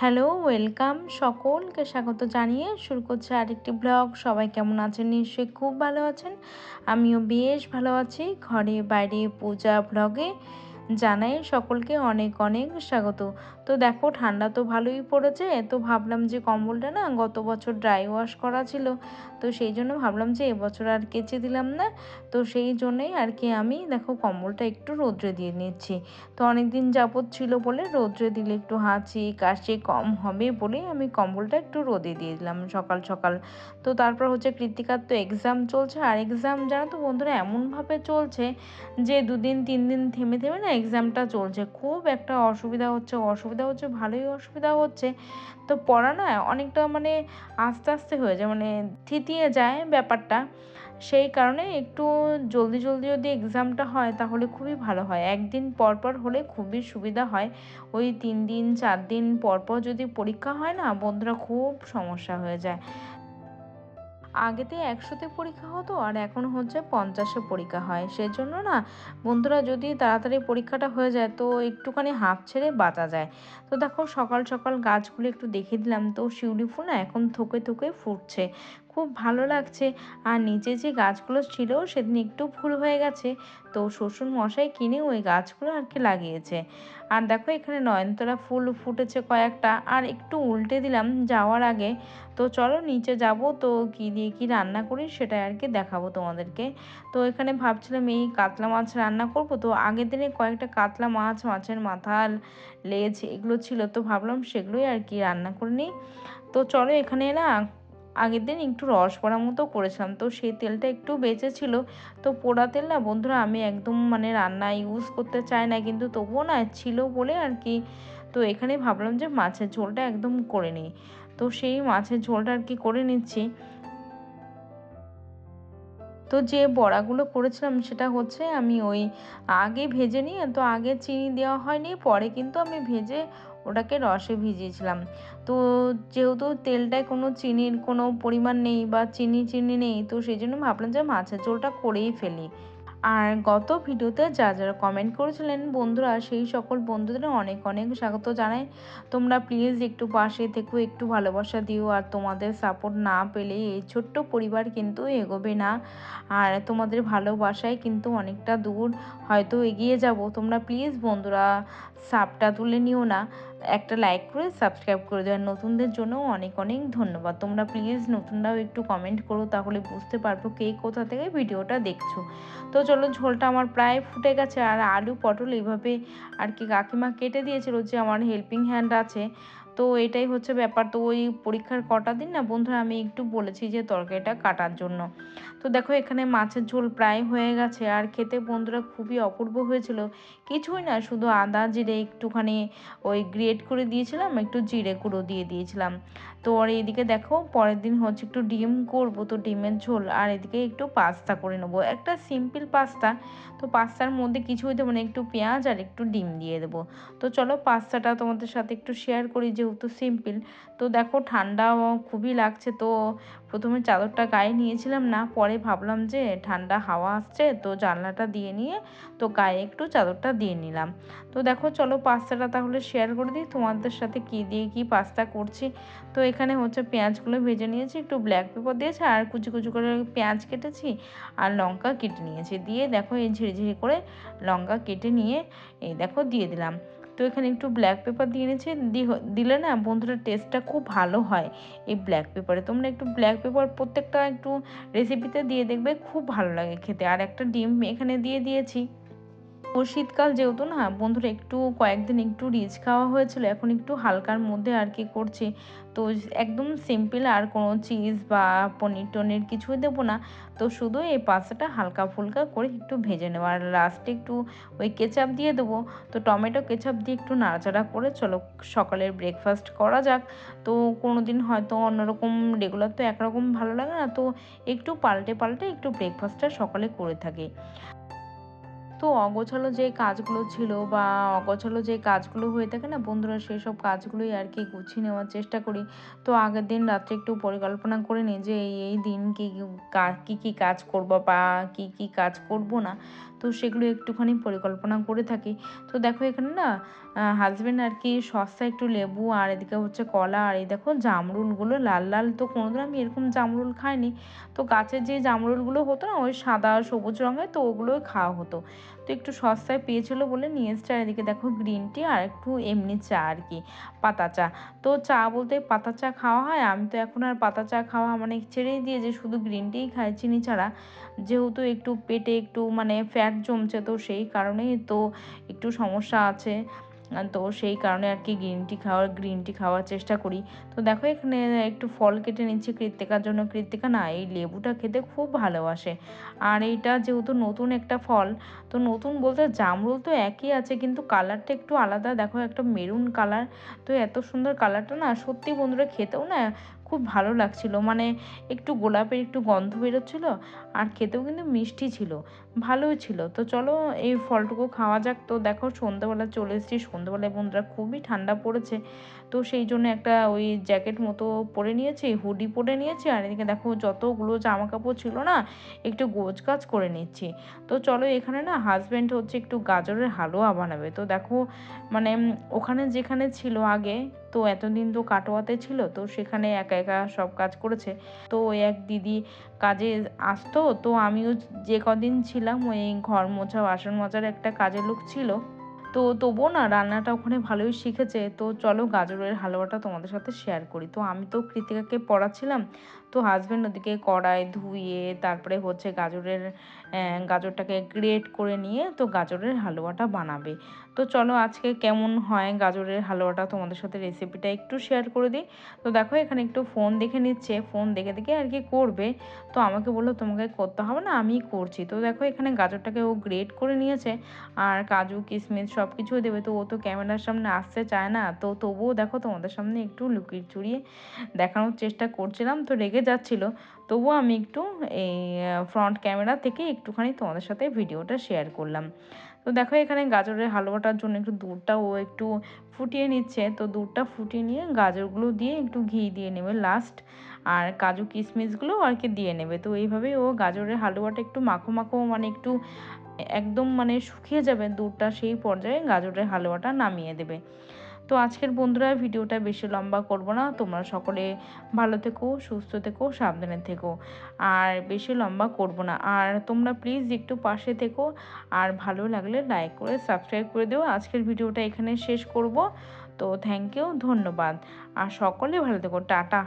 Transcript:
Hello, welcome সকলকে স্বাগত জানিয়ে শুরু করছে আরেকটি ব্লগ। সবাই কেমন আছেন? নিশ্চয়ই খুব ভালো আছেন। আমিও বেশ ভালো আছি। ঘরে বাইরে পূজা ব্লগে জানাই সকলকে অনেক অনেক স্বাগত। তো দেখো, ঠান্ডা তো ভালোই পড়েছে, তো ভাবলাম যে কম্বলটা না গত বছর ড্রাই ওয়াশ করা ছিল, তো সেই জন্য ভাবলাম যে এবছর আর কেচে দিলাম না, তো সেই জন্যই আর কি আমি দেখো কম্বলটা একটু রোদ্রে দিয়ে নিচ্ছি। তো অনেক দিন যাবৎ ছিল বলে রোদ্রে দিলে একটু হাঁচি, কাশি কম হবে বলে আমি কম্বলটা একটু রোদে দিয়ে দিলাম সকাল সকাল। তো তারপর হচ্ছে কৃতিকার তো এক্সাম চলছে, আর এক্সাম জানো তো বন্ধুরা এমনভাবে চলছে যে দুদিন তিন দিন থেমে থেমে না এক্সামটা চলছে। খুব একটা অসুবিধা হচ্ছে অসুবিধা হচ্ছে, ভালোই অসুবিধা হচ্ছে। তো পড়া না অনেকটা মানে আস্তে আস্তে হয়ে যায় মানে থিতিয়ে যায় ব্যাপারটা। সেই কারণে একটু জলদি জলদি যদি এক্সামটা হয় তাহলে খুবই ভালো হয়। একদিন পর পর হলে খুবই সুবিধা হয়। ওই তিন দিন, চার দিন পর পর যদি পরীক্ষা হয় না, বন্ধুরা খুব সমস্যা হয়ে যায়। আগেতে একশোতে পরীক্ষা হতো আর এখন হচ্ছে পঞ্চাশে পরীক্ষা হয়। সেজন্য না বন্ধুরা যদি তাড়াতাড়ি পরীক্ষাটা হয়ে যায় তো একটুখানি হাফ ছেড়ে বাঁচা যায়। তো দেখো সকাল সকাল গাছগুলো একটু দেখে দিলাম। তো শিউলি ফুল না এখন থোকে থোকে ফুটছে। খুব ভালো লাগছে। আর নিচে যে গাছগুলো ছিল সেদিন একটু ফুল হয়ে গেছে। তো শ্বশুর মশাই কিনে ওই গাছগুলো আর কি লাগিয়েছে। আর দেখো এখানে নয়নতলা ফুল ফুটেছে কয়েকটা। আর একটু উল্টে দিলাম যাওয়ার আগে। তো চলো নিচে যাব। তো কি দিয়ে কি রান্না করি সেটা আর কি দেখাবো তোমাদেরকে। তো এখানে ভাবছিলাম এই কাতলা মাছ রান্না করব। তো আগের দিনে কয়েকটা কাতলা মাছ, মাছের মাথা লেজ এগুলো ছিল। তো ভাবলাম সেগুলোই আর কি রান্না করে নিই। তো চলো এখানে না আগের দিন একটু রস পড়া মতো করেছিলাম। তো সেই তেলটা একটু বেঁচে ছিল। তো পোড়া তেল না বন্ধুরা আমি একদম মানে রান্না ইউজ করতে চাই না। কিন্তু তবুও না ছিল বলে আর কি তো এখানে ভাবলাম যে মাছের ঝোলটা একদম করে নিই। তো সেই মাছের ঝোলটা আর কি করে নিচ্ছি। তো যে বড়াগুলো করেছিলাম সেটা হচ্ছে আমি ওই আগে ভেজে নিয়ে তো আগে চিনি দেওয়া হয়নি। পরে কিন্তু আমি ভেজে ওটাকে রসে ভিজিয়েছিলাম। তো যেহেতু তেলটায় কোনো চিনির কোনো পরিমাণ নেই বা চিনি চিনি নেই, তো সেই জন্য ভাবলাম যে মাছের ঝোলটা করেই ফেলি। আর গত ভিডিওতে যা যারা কমেন্ট করেছিলেন বন্ধুরা, সেই সকল বন্ধুদের অনেক অনেক স্বাগত জানাই। তোমরা প্লিজ একটু পাশে থেকো, একটু ভালোবাসা দিও, আর তোমাদের সাপোর্ট না পেলে এই ছোট্ট পরিবার কিন্তু এগোবে না। আর তোমাদের ভালোবাসায় কিন্তু অনেকটা দূর হয়তো এগিয়ে যাব। তোমরা প্লিজ বন্ধুরা সাপটা তুলে নিও না। একটা লাইক করে সাবস্ক্রাইব করে দেওয়ার নতুনদের জন্য অনেক অনেক ধন্যবাদ। তোমরা প্লিজ নতুনরাও একটু কমেন্ট করো, তাহলে বুঝতে পারব কে কোথা থেকে ভিডিওটা দেখছ। তো চলো, ঝোলটা আমার প্রায় ফুটে গেছে। আর আলু, পটল এইভাবে আর কি কাকিমা কেটে দিয়েছিল যে আমার হেল্পিং হ্যান্ড আছে। তো এটাই হচ্ছে ব্যাপার। তো ওই পরীক্ষার কটা দিন না বন্ধুরা আমি একটু বলেছি যে তরকারিটা কাটার জন্য। তো দেখো এখানে মাছের ঝোল প্রায় হয়ে গেছে। আর খেতে বন্ধুরা খুবই অপূর্ব হয়েছিল। কিছুই না, শুধু আদা জিরে একটুখানি ওই গ্রেট করে দিয়েছিলাম, একটু জিরে গুঁড়ো দিয়ে দিয়েছিলাম। তো আর এদিকে দেখো পরের দিন হচ্ছে একটু ডিম করব, তো ডিমের ঝোল। আর এদিকে একটু পাস্তা করে নেব। একটা সিম্পল পাস্তা, তো পাস্তার মধ্যে কিছুই দেবো না, একটু পেঁয়াজ আর একটু ডিম দিয়ে দেবো। তো চলো পাস্তাটা তোমাদের সাথে একটু শেয়ার করি যেহেতু সিম্পল। তো দেখো ঠান্ডা খুবই লাগছে। তো প্রথমে চাদরটা গায়ে নিয়েছিলাম না, পরে ভাবলাম যে ঠান্ডা হাওয়া আসছে, তো জানলাটা দিয়ে নিয়ে তো গায়ে একটু চাদরটা দিয়ে নিলাম। তো দেখো চলো পাস্তাটা তাহলে শেয়ার করে দিই, তোমাদের সাথে কি দিয়ে কি পাস্তা করছি। তো এখানে হচ্ছে পেঁয়াজগুলো ভেজে নিয়েছি, একটু ব্ল্যাক পেপার দিয়েছি, আর কুচি কুচি করে পেঁয়াজ কেটেছি, আর লঙ্কা কেটে নিয়েছি। দিয়ে দেখো এই ঝিরিঝিরি করে লঙ্কা কেটে নিয়ে এই দেখো দিয়ে দিলাম। তো এখানে একটু ব্ল্যাক পেপার দিয়ে নিয়েছি দিলে না বন্ধুরা টেস্টটা খুব ভালো হয় এই ব্ল্যাক পেপারে তোমরা একটু ব্ল্যাক পেপার প্রত্যেকটা একটু রেসিপিতে দিয়ে দেখবে, খুব ভালো লাগে খেতে। আর একটা ডিম এখানে দিয়ে দিয়েছি। ও শীতকাল যেহেতু না, বন্ধুরা একটু কয়েকদিন একটু রিচ খাওয়া হয়েছিল, এখন একটু হালকার মধ্যে আর কি করছি। তো একদম সিম্পল আর কোনো চিজ বা পনির টনির কিছুই দেবো না। তো শুধু এই পাস্তাটা হালকা ফুলকা করে একটু ভেজে নেব। আর লাস্টে একটু ওই কেচাপ দিয়ে দেবো। তো টমেটো কেচাপ দিয়ে একটু নাড়াচাড়া করে চলো সকালের ব্রেকফাস্ট করা যাক। তো কোনো দিন হয়তো অন্যরকম রেগুলার তো একরকম ভালো লাগে না। তো একটু পাল্টে পাল্টে একটু ব্রেকফাস্টটা সকালে করে থাকি। তো অগোছালো যে কাজগুলো ছিল বা অগোছালো যে কাজগুলো হয়ে থাকে না, বন্ধুরা সেই সব কাজগুলোই আর কি গুছিয়ে নেওয়ার চেষ্টা করি। তো আগের দিন রাত্রে একটু পরিকল্পনা করে নিই যে এই এই দিন কী কী কী কাজ করব বা কী কী কাজ করব না। তো সেগুলো একটুখানি পরিকল্পনা করে থাকি। তো দেখো এখানে না হাজব্যান্ড আর কি সস্তা একটু লেবু আর এদিকে হচ্ছে কলা আর এই দেখো জামরুলগুলো লাল লাল তো কোনোদিন আমি এরকম জামরুল খাইনি। তো গাছের যে জামরুলগুলো হতো না, ওই সাদা সবুজ রঙের তো ওগুলোই খাওয়া হতো। তো একটু সস্তায় পেয়েছিলো বলে নিয়ে এসছে। আর এদিকে দেখো গ্রিন টি আর একটু এমনি চা আর কি, পাতা চা। তো চা বলতে পাতা চা খাওয়া হয়, আমি তো এখন আর পাতা চা খাওয়া মানে ছেড়েই দিয়ে যে শুধু গ্রিন টিই খাই চিনি ছাড়া। যেহেতু একটু পেটে একটু মানে ফ্যাট জমছে তো সেই কারণেই তো একটু সমস্যা আছে। তো সেই কারণে আর কি গ্রিন টি খাওয়ার গ্রিন টি খাওয়ার চেষ্টা করি। তো দেখো এখানে একটু ফল কেটে নিচ্ছি কৃত্তিকার জন্য। কৃত্তিকা না, এই লেবুটা খেতে খুব ভালোবাসে। আর এইটা যেহেতু নতুন একটা ফল, তো নতুন বলতে জামরুল তো একই আছে, কিন্তু কালারটা একটু আলাদা। দেখো একটা মেরুন কালার তো এত সুন্দর কালারটা না, সত্যি বন্ধুরা খেতেও না খুব ভালো লাগছিল। মানে একটু গোলাপের একটু গন্ধ বেরোচ্ছিল আর খেতেও কিন্তু মিষ্টি ছিল, ভালোই ছিল। তো চলো এই ফলটুকু খাওয়া যাক। তো দেখো সন্ধ্যাবেলা চলে এসেছি। সন্ধ্যাবেলায় বন্ধুরা খুবই ঠান্ডা পড়েছে। তো সেই জন্য একটা ওই জ্যাকেট মতো পরে নিয়েছি, হুডি পরে নিয়েছি আর এদিকে দেখো যতগুলো জামা কাপড় ছিল না, একটু গোছ কাজ করে নিচ্ছি। তো চলো এখানে না হাজব্যান্ড হচ্ছে একটু গাজরের হালুয়া বানাবে। তো দেখো মানে ওখানে যেখানে ছিল আগে তো এতদিন তো কাটোয়াতে ছিল, তো সেখানে একা একা সব কাজ করেছে। তো ওই এক দিদি কাজে আসতো, তো আমিও যে কদিন ছিলাম ওই ঘর মোছা, বাসন মোছার একটা কাজের লোক ছিল। তো তবুও না রান্নাটা ওখানে ভালোই শিখেছে, তো চলো গাজরের হালুয়াটা তোমাদের সাথে শেয়ার করি। তো আমি তো কৃতিকাকে পড়াচ্ছিলাম তো হাজব্যান্ড ওদিকে কড়াই ধুয়ে, তারপরে হচ্ছে গাজরের গাজরটাকে গ্রেট করে নিয়ে তো গাজরের হালুয়াটা বানাবে। তো চলো আজকে কেমন হয় গাজরের হালুয়াটা তোমাদের সাথে রেসিপিটা একটু শেয়ার করে দিই। তো দেখো এখানে একটু ফোন দেখে নিচ্ছে ফোন দেখে দেখে আর কি করবে। তো আমাকে বলল, তোমাকে করতে হবে না আমি করছি। তো দেখো এখানে গাজরটাকে ও গ্রেট করে নিয়েছে, আর কাজু কিশমিশ সব কিছুই দেবে। তো ও তো ক্যামেরার সামনে আসতে চায় না। তো তবুও দেখো তোমাদের সামনে একটু লুকিয়ে চুরিয়ে দেখানোর চেষ্টা করছিলাম। তো রেগে যাচ্ছিল। তবুও আমি একটু এই ফ্রন্ট ক্যামেরা থেকে একটুখানি তোমাদের সাথে ভিডিওটা শেয়ার করলাম। তো দেখো এখানে গাজরের হালুয়াটার জন্য একটু দুধটা ও একটু ফুটিয়ে নিচ্ছে। তো দুধটা ফুটিয়ে নিয়ে গাজরগুলো দিয়ে একটু ঘি দিয়ে নেবে লাস্ট আর কাজু কিশমিশগুলো আর কি দিয়ে নেবে। তো এইভাবেই ও গাজরের হালুয়াটা একটু মাখো মাখো মানে একটু একদম মানে শুকিয়ে যাবে দুধটা, সেই পর্যায়ে গাজরের হালুয়াটা নামিয়ে দেবে। তো আজকের বন্ধুরা, ভিডিওটা বেশি লম্বা করব না। তোমরা সকলে ভালো থেকো, সুস্থ থেকো, সাবধানে থেকো। আর বেশি লম্বা করব না। আর তোমরা প্লিজ একটু পাশে থেকো। আর ভালো লাগলে লাইক করে সাবস্ক্রাইব করে দিও। আজকের ভিডিওটা এখানে শেষ করব। তো থ্যাংক ইউ ধন্যবাদ। আর সকলে ভালো থেকো। টাটা।